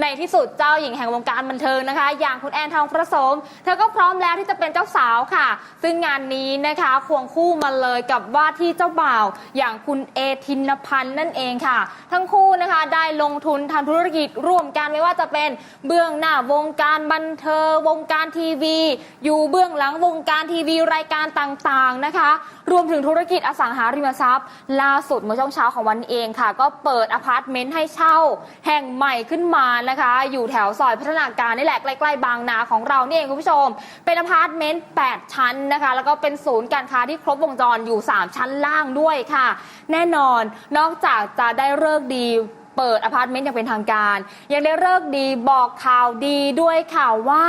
ในที่สุดเจ้าหญิงแห่งวงการบันเทิงนะคะ อย่างคุณแอนทองประสม เธอก็พร้อมแล้วที่จะเป็นเจ้าสาวค่ะ ซึ่งงานนี้นะคะควงคู่มาเลยกับว่าที่เจ้าบ่าว อย่างคุณเอทินพันธ์นั่นเองค่ะ ทั้งคู่นะคะได้ลงทุนทำธุรกิจร่วมกันไม่ว่าจะเป็นเบื้องหน้าวงการบันเทิงวงการทีวี อยู่เบื้องหลังวงการทีวีรายการต่างๆนะคะ รวมถึงธุรกิจอสังหาริมทรัพย์ ล่าสุดเมื่อช่วงเช้าของวันเองค่ะ ก็เปิดอพาร์ตเมนต์ให้เช่า แห่งใหม่ขึ้นมานะคะ อยู่แถวซอยพัฒนาการนี่แหละใกล้ๆบางนาของเราเนี่เองคุณผู้ชม เป็นอพาร์ตเมนต์ 8 ชั้นนะคะ แล้วก็เป็นศูนย์การค้าที่ครบวงจรอยู่ 3 ชั้นล่างด้วยค่ะ แน่นอนนอกจากจะได้เลิกดี เปิดอพาร์ตเมนต์อย่างเป็นทางการ ยังได้เลิกษ์ดีบอกข่าวดีด้วยข่าวว่า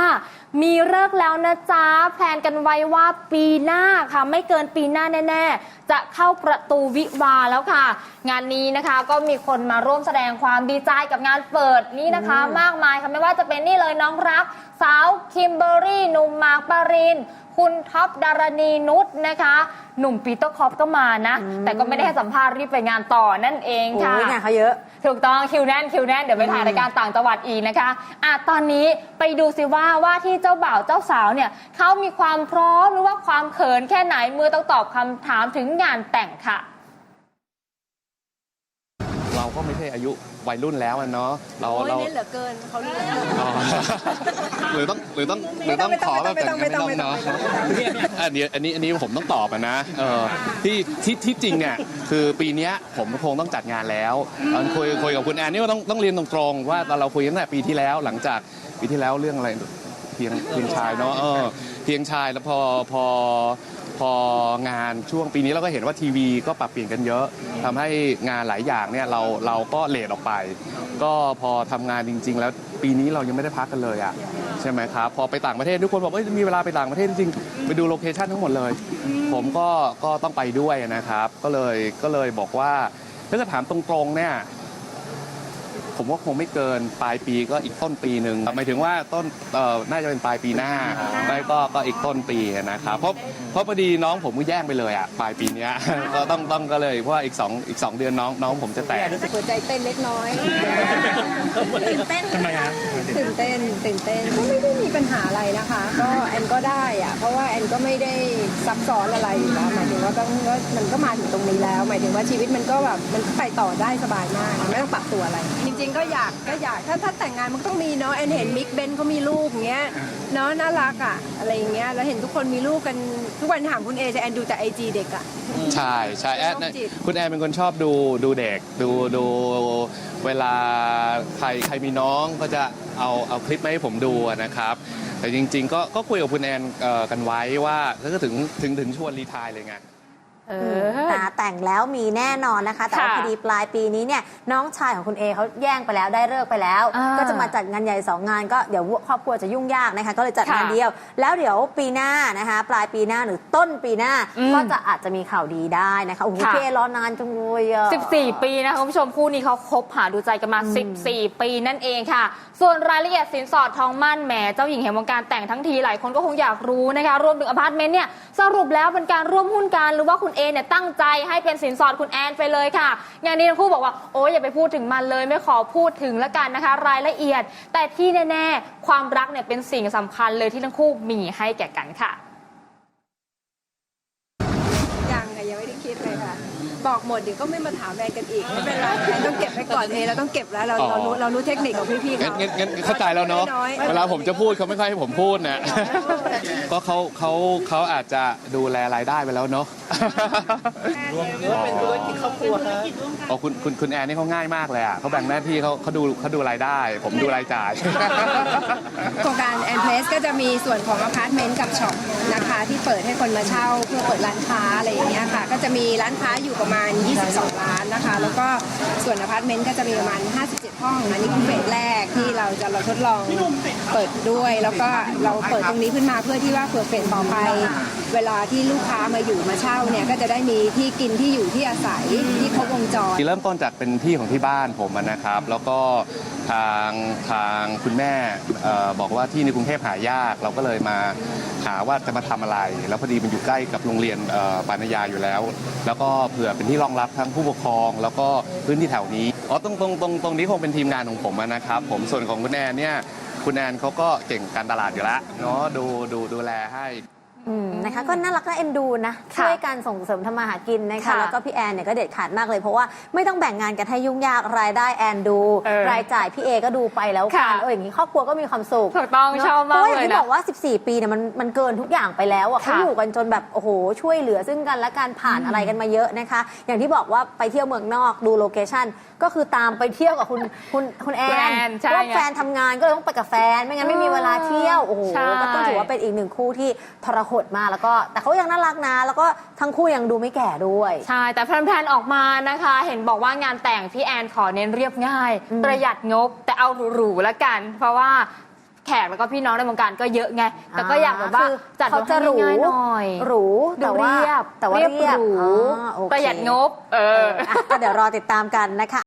มีเลิกษ์แล้วนะจ๊ะแพลนกันไว้ว่าปีหน้าค่ะ ไม่เกินปีหน้าแน่ ๆ จะเข้าประตูวิวาห์แล้วค่ะ งานนี้นะคะก็มีคนมาร่วมแสดงความดีใจกับงานเปิดนี้นะคะ มากมายค่ะไม่ว่าจะเป็นนี่เลยน้องรัก สาวคิมเบอรี่หนุ่มมาร์คปาริน คุณท็อปดารณีนุชนะคะ หนุ่มปีเตอร์คอปก็มานะ แต่ก็ไม่ได้ให้สัมภาษณ์รีบไปงานต่อนั่นเองค่ะ โอ้ยงานเขาเยอะ ถูกต้องคิวแน่นคิวแน่นเดี๋ยวไปถ่ายรายการต่างจังหวัดอีกนะคะอะตอนนี้ไปดูสิว่าว่าที่เจ้าบ่าวเจ้าสาวเนี่ยเขามีความพร้อมหรือว่าความเขินแค่ไหนเมื่อต้องตอบคำถามถึงงานแต่งค่ะ เราก็ไม่ใช่อายุ วัยรุ่นแล้วอะเนาะเราโอ้ยเรา เน้นเหลือเกินเขาเรียกอ๋อหรือต้องหรือต้องหรือต้องไม่ขต้อองแบบแต่งงานไม่ไม่ต้ต้อองงไม่ต้องเนาะไม่ต้องอันนี้อันนี้อันนี้ผมต้องตอบอะนะเออที่ที่ที่จริงเนี่ยคือปีเนี้ยผมคงต้องจัดงานแล้วตอนคุยคุยกับคุณแอนนี่ว่าต้องต้องเรียนตรงๆว่าตอนเราคุยตั้งแต่ปีที่แล้วหลังจากปีที่แล้วเรื่องอะไรเพียงเพียงชายเนาะเออเพียงชายแล้วพอพอพ องานช่วงปีนี้เราก็เห็นว่าทีวีก็ปรับเปลี่ยนกันเยอะทำให้งานหลายอย่างเนี่ยเราเราก็เลทออกไป ก็พอทำงานจริง ๆ แล้วปีนี้เรายังไม่ได้พักกันเลยอะใช่ไหมครับพอไปต่างประเทศทุกคนบอกว่ามีเวลาไปต่างประเทศจริงๆไปดูโลเคชั่นทั้งหมดเลย ผมก็ก็ต้องไปด้วยนะครับ ก็เลยก็เลยบอกว่าถ้าจะถามตรงๆเนี่ย ผมว่าคงไม่เกินปลายปีก็อีกต้นปีหนึ่งหมายถึงว่าต้นเอ่อน่าจะเป็นปลายปีหน้าไม่ก็ก็อีกต้นปีนะครับเพราะเพราะพอดีน้องผมก็แย่งไปเลยอะปลายปีเนี้ย ก็ต้องต้องก็เลยเพราะว่าอีกสองอีกสองเดือนน้องน้องผมจะแต่ง หัวใจเต้นเล็กน้อยตื่นเต้นทำไมครับตื่นเต้นตื่นเต้นก็ไม่ได้มีปัญหาอะไรนะคะ ก็แอนก็ได้อะเพราะว่าแอนก็ไม่ได้ซับซ้อนอะไรอยู่แล้วหมายถึงว่าก็ก็มันก็มาถึงตรงนี้แล้ว หมายถึงว่าชีวิตมันก็แบบมันก็ไปต่อได้สบายมาก ไม่ต้องปรับตัวอะไร จริงๆก็อยากก็อยากถ้าถ้าแต่งงานมันก็ต้องมีเนาะแอนเห็นมิกเบนเขามีลูกอย่างเงี้ยเนาะน่ารักอะอะไรอย่างเงี้ยแล้วเห็นทุกคนมีลูกกันทุกวันถามคุณเอจะแอนดูแต่ไอจีเด็กอะ ใช่ใช่แอนโรคจิตคุณแอนเป็นคนชอบดูดูเด็กดูดูเวลาใครใครมีน้องก็จะเอาเอาคลิปมาให้ผมดูอะนะครับ แต่จริง ๆ ก็ก็คุยกับคุณแอนเอ่อกันไว้ว่าแล้วก็ถึงถึงถึงชวนรีไทายเลยไง เออนะแต่งแล้วมีแน่นอนนะคะ แต่ว่าค่ะพอดีปลายปีนี้เนี่ยน้องชายของคุณเอเขาแย่งไปแล้วได้เลิกไปแล้วอ่าก็จะมาจัดงานใหญ่สองงานก็เดี๋ยวครอบครัวจะยุ่งยากนะคะ ก็เลยจัดค่ะงานเดียว แล้วเดี๋ยวปีหน้านะคะ ปลายปีหน้าหรือต้นปีหน้าอืมก็จะอาจจะมีข่าวดีได้นะคะโอ้โหค่ะพี่เอรอนานจังเลยอะ14 ปีนะคะคุณผู้ชมคู่นี้เขาคบหาดูใจกันมา 14 ปีนั่นเองค่ะ ส่วนรายละเอียดสินสอดทองมั่นแหมเจ้าหญิงแห่งวงการแต่งทั้งทีหลายคนก็คงอยากรู้นะคะรวมถึงอพาร์ตเมนต์เนี่ยสรุปแล้วเป็นการร่วมหุ้นกันหรือว่าคุณเอเนี่ยตั้งใจให้เป็นสินสอดคุณแอนไปเลยค่ะ งานนี้ทั้งคู่บอกว่าโอ้ยอย่าไปพูดถึงมันเลยไม่ขอพูดถึงแล้วกันนะคะ รายละเอียด แต่ที่แน่ๆ ความรักเนี่ยเป็นสิ่งสำคัญเลยที่ทั้งคู่มีให้แก่กันค่ะยังค่ะยังไม่ได้คิดเลยค่ะ บอกหมดเดี๋ยวก็ไม่มาถามแอนกันอีกไม่เป็นไรแอนต้องเก็บไว้ก่อนเองเราต้องเก็บแล้วเราอ๋อ เรารู้เรารู้เทคนิคของพี่ๆงั้นเขางั้นงั้นเข้าใจแล้วเนาะน้อยๆ เวลาผมจะพูดเขาไม่ค่อยให้ผมพูดนะ ก็เขาเขาเขาอาจจะดูแลรายได้ไปแล้วเนาะรวมเป็นธุรกิจครอบครัวอ๋อคุณคุณคุณแอนนี่เขาง่ายมากเลยอะเขาแบ่งหน้าที่เขาเขาดูเขาดูรายได้ ผมดูรายจ่าย โครงการแอนเพลสก็จะมีส่วนของอพาร์ตเมนต์กับช็อปนะคะ ที่เปิดให้คนมาเช่าเพื่อเปิดร้านค้าอะไรอย่างเงี้ยค่ะ ก็จะมีร้านค้าอยู่ประมาณ 22 ร้านนะคะ แล้วก็ส่วนอพาร์ตเมนต์ก็จะมีประมาณ 57 ห้องอันนี้คือเฟสแรกที่เราจะเราทดลองเปิดด้วย แล้วก็เราเปิดตรงนี้ขึ้นมาเพื่อที่ว่าเผื่อเฟสต่อไป เวลาที่ลูกค้ามาอยู่มาเช่าเนี่ยก็จะได้มีที่กินที่อยู่ที่อาศัยที่ครบวงจรเริ่มต้นจากเป็นที่ของที่บ้านผมนะครับ แล้วก็ทางทางคุณแม่บอกว่าที่ในกรุงเทพหายากเราก็เลยมาหาว่าจะมาทำอะไร แล้วพอดีมันอยู่ใกล้กับโรงเรียนปานยาอยู่แล้ว แล้วก็เผื่อเป็นที่รองรับทั้งผู้ปกครอง แล้วก็พื้นที่แถวนี้อ๋อตรงตรงตรงตรงนี้คงเป็นทีมงานของผมนะครับผมส่วนของคุณแอนเนี่ยคุณแอนเขาก็เก่งการตลาดอยู่แล้วเนาะดูดูดูแลให้ นะคะก็น่ารักน่าเอ็นดูนะค่ะช่วยกันส่งเสริมทำมาหากินนะคะค่ะแล้วก็พี่แอนเนี่ยก็เด็ดขาดมากเลยเพราะว่าไม่ต้องแบ่งงานกันให้ยุ่งยากรายได้แอนดูเออรายจ่ายพี่เอก็ดูไปแล้วกัค่ะนเอออย่างนี้ครอบครัวก็มีความสุขถูกต้องเนะชอบมากเพราะว่าอย่างเลยที่นะบอกว่า 14 ปีเนี่ยมันมันเกินทุกอย่างไปแล้วอะเขาค่ะอยู่กันจนแบบโอ้โหช่วยเหลือซึ่งกันและการผ่านอะไรกันมาเยอะนะคะ อย่างที่บอกว่าไปเที่ยวเมืองนอกดูโลเคชั่นก็คือตามไปเที่ยวกับคุณคุณคุณแอคุณแอนนเพใช่ราะว่าไงแฟนทำงานก็เลยต้องไปกับแฟน ไม่งั้นไม่มีเวลาเที่ยวโอ้โหใช่ก็ต้องถือว่าเป็นอีกหนึ่งคู่ที่ทรหดมาก แล้วก็แต่เขายังน่ารักนะ แล้วก็ทั้งคู่ยังดูไม่แก่ด้วย ใช่ แต่แพลนๆออกมานะคะ เห็นบอกว่างานแต่งพี่แอนขอเน้นเรียบง่าย อืม ประหยัดงบแต่เอาหรูๆแล้วกัน เพราะว่าแขกแล้วก็พี่น้องในวงการก็เยอะไง แต่ก็อยากแบบว่าคือจัดเขาจะหรูง่ายๆหน่อย หรูแต่ว่าดูเรียบแต่ว่าเรียบเรียบหรูอ่าโอเคประหยัดงบ เอเออออะก็เดี๋ยวรอติดตามกันนะคะ